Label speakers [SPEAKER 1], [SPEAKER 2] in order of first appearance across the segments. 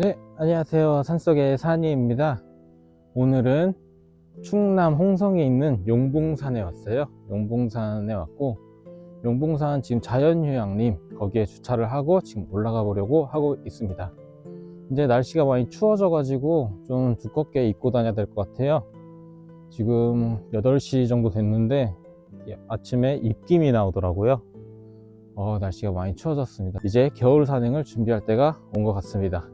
[SPEAKER 1] 네, 안녕하세요. 산속의 산이입니다. 오늘은 충남 홍성에 있는 용봉산에 왔어요. 용봉산에 왔고, 용봉산 지금 자연휴양림 거기에 주차를 하고 지금 올라가 보려고 하고 있습니다. 이제 날씨가 많이 추워져가지고 좀 두껍게 입고 다녀야 될 것 같아요. 지금 8시 정도 됐는데 아침에 입김이 나오더라고요. 어, 날씨가 많이 추워졌습니다. 이제 겨울 산행을 준비할 때가 온 것 같습니다.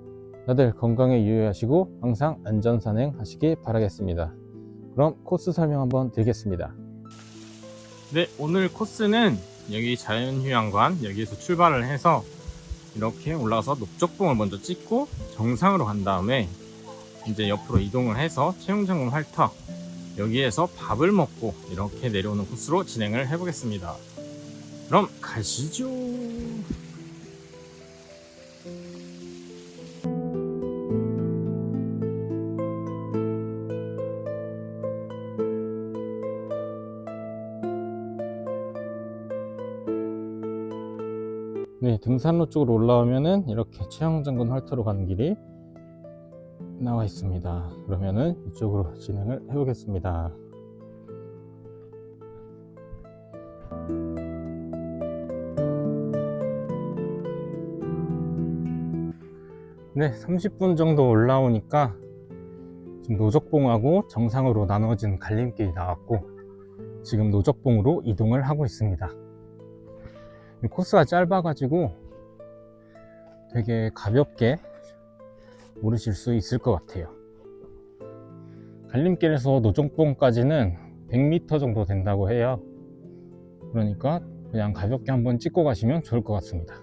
[SPEAKER 1] 다들 건강에 유의하시고 항상 안전 산행 하시기 바라겠습니다. 그럼 코스 설명 한번 드리겠습니다. 네, 오늘 코스는 여기 자연휴양관 여기에서 출발을 해서 이렇게 올라가서 녹적봉을 먼저 찍고 정상으로 간 다음에 이제 옆으로 이동을 해서 채용장군 활터 여기에서 밥을 먹고 이렇게 내려오는 코스로 진행을 해보겠습니다. 그럼 가시죠. 네, 등산로 쪽으로 올라오면은 이렇게 최영장군 활터로 가는 길이 나와 있습니다. 그러면은 이쪽으로 진행을 해보겠습니다. 네, 30분 정도 올라오니까 지금 노적봉하고 정상으로 나눠진 갈림길이 나왔고 지금 노적봉으로 이동을 하고 있습니다. 이 코스가 짧아가지고 되게 가볍게 오르실 수 있을 것 같아요. 갈림길에서 노적봉까지는 100m 정도 된다고 해요. 그러니까 그냥 가볍게 한번 찍고 가시면 좋을 것 같습니다.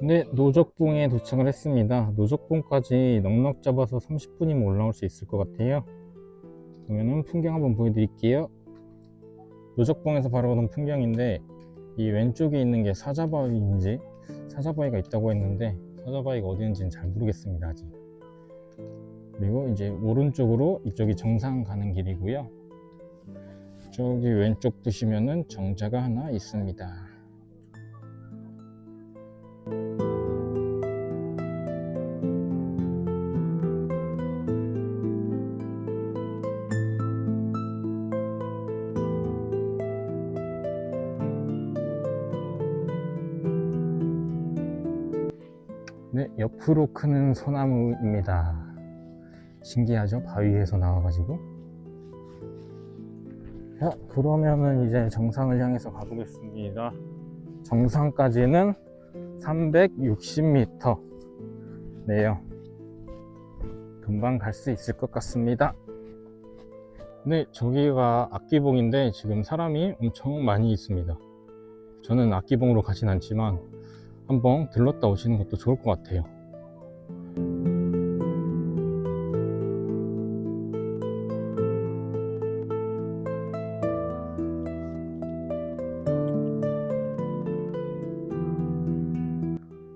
[SPEAKER 1] 네, 노적봉에 도착을 했습니다. 노적봉까지 넉넉 잡아서 30분이면 올라올 수 있을 것 같아요. 그러면은 풍경 한번 보여드릴게요. 노적봉에서 바라보는 풍경인데 이 왼쪽에 있는 게 사자바위인지 사자바위가 있다고 했는데 사자바위가 어디인지는 잘 모르겠습니다 아직. 그리고 이제 오른쪽으로 이쪽이 정상 가는 길이고요. 저기 왼쪽 보시면은 정자가 하나 있습니다. 네, 옆으로 크는 소나무입니다. 신기하죠? 바위에서 나와가지고. 자, 그러면은 이제 정상을 향해서 가보겠습니다. 정상까지는 360m. 네요. 금방 갈 수 있을 것 같습니다. 네, 저기가 악기봉인데 지금 사람이 엄청 많이 있습니다. 저는 악기봉으로 가진 않지만 한번 들렀다 오시는 것도 좋을 것 같아요.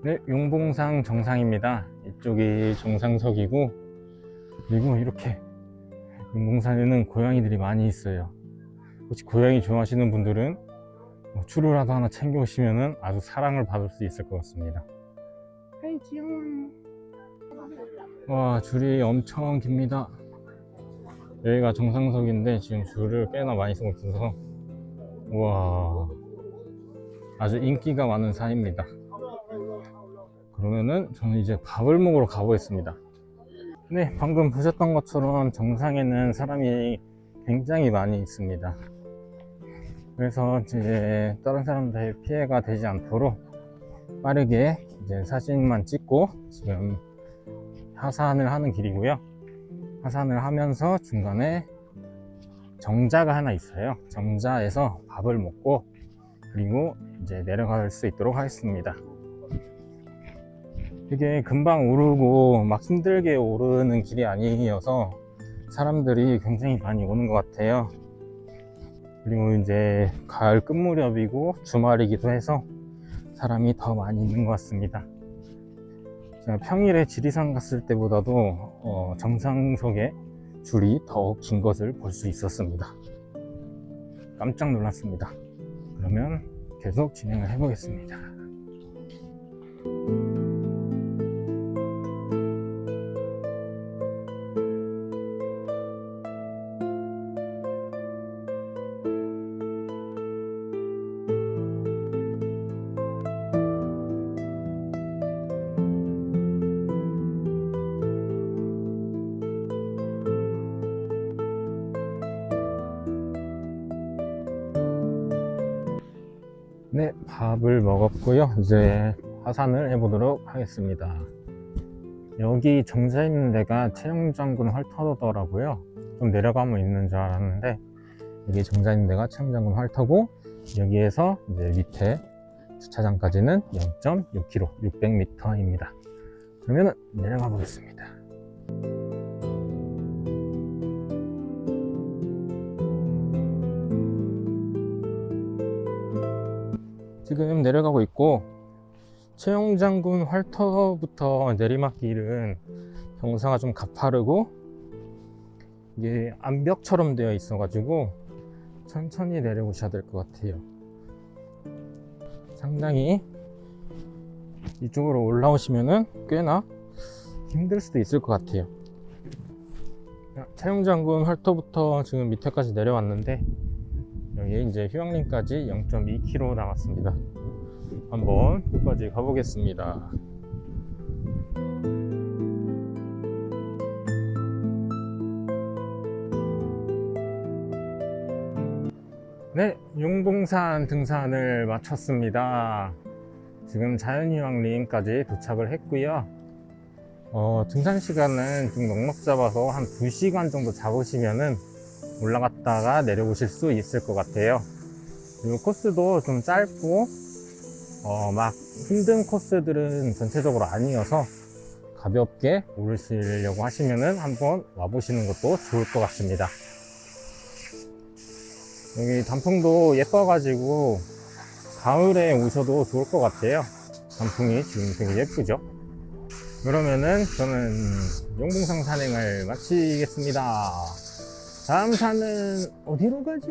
[SPEAKER 1] 네, 용봉상 정상입니다. 이쪽이 정상석이고, 그리고 이렇게 용봉산에는 고양이들이 많이 있어요. 혹시 고양이 좋아하시는 분들은 뭐 추루라도 하나 챙겨 오시면은 아주 사랑을 받을 수 있을 것 같습니다. 아이 귀여워. 와 줄이 엄청 깁니다. 여기가 정상석인데 지금 줄을 꽤나 많이 서고 있어서 와 아주 인기가 많은 산입니다. 그러면은 저는 이제 밥을 먹으러 가보겠습니다. 네 방금 보셨던 것처럼 정상에는 사람이 굉장히 많이 있습니다. 그래서 이제 다른 사람들 피해가 되지 않도록 빠르게 이제 사진만 찍고 지금 하산을 하는 길이고요. 하산을 하면서 중간에 정자가 하나 있어요. 정자에서 밥을 먹고 그리고 이제 내려갈 수 있도록 하겠습니다. 이게 금방 오르고 막 힘들게 오르는 길이 아니어서 사람들이 굉장히 많이 오는 것 같아요. 그리고 이제 가을 끝무렵이고 주말이기도 해서 사람이 더 많이 있는 것 같습니다. 제가 평일에 지리산 갔을 때보다도 어, 정상석에 줄이 더 긴 것을 볼 수 있었습니다. 깜짝 놀랐습니다. 그러면 계속 진행을 해보겠습니다. 네, 밥을 먹었고요. 이제 하산을 해보도록 하겠습니다. 여기 정자 있는 데가 채용장군 활터더라고요. 좀 내려가면 있는 줄 알았는데 여기 정자 있는 데가 채용장군 활터고 여기에서 이제 밑에 주차장까지는 0.6km, 600m입니다. 그러면 내려가 보겠습니다. 지금 내려가고 있고 채용장군 활터부터 내리막길은 경사가 좀 가파르고 이게 암벽처럼 되어 있어 가지고 천천히 내려오셔야 될 것 같아요. 상당히 이쪽으로 올라오시면은 꽤나 힘들 수도 있을 것 같아요. 채용장군 활터부터 지금 밑에까지 내려왔는데 여기 이제 휴양림까지 0.2km 남았습니다. 한번 끝까지 가보겠습니다. 네, 용봉산 등산을 마쳤습니다. 지금 자연휴양림까지 도착을 했고요. 어, 등산 시간은 좀 넉넉 잡아서 한 2시간 정도 잡으시면은 올라갔다가 내려오실 수 있을 것 같아요. 그리고 코스도 좀 짧고, 어, 막 힘든 코스들은 전체적으로 아니어서 가볍게 오르시려고 하시면은 한번 와보시는 것도 좋을 것 같습니다. 여기 단풍도 예뻐가지고 가을에 오셔도 좋을 것 같아요. 단풍이 지금 되게 예쁘죠? 그러면은 저는 용봉상 산행을 마치겠습니다. 다음 산은 어디로 가지?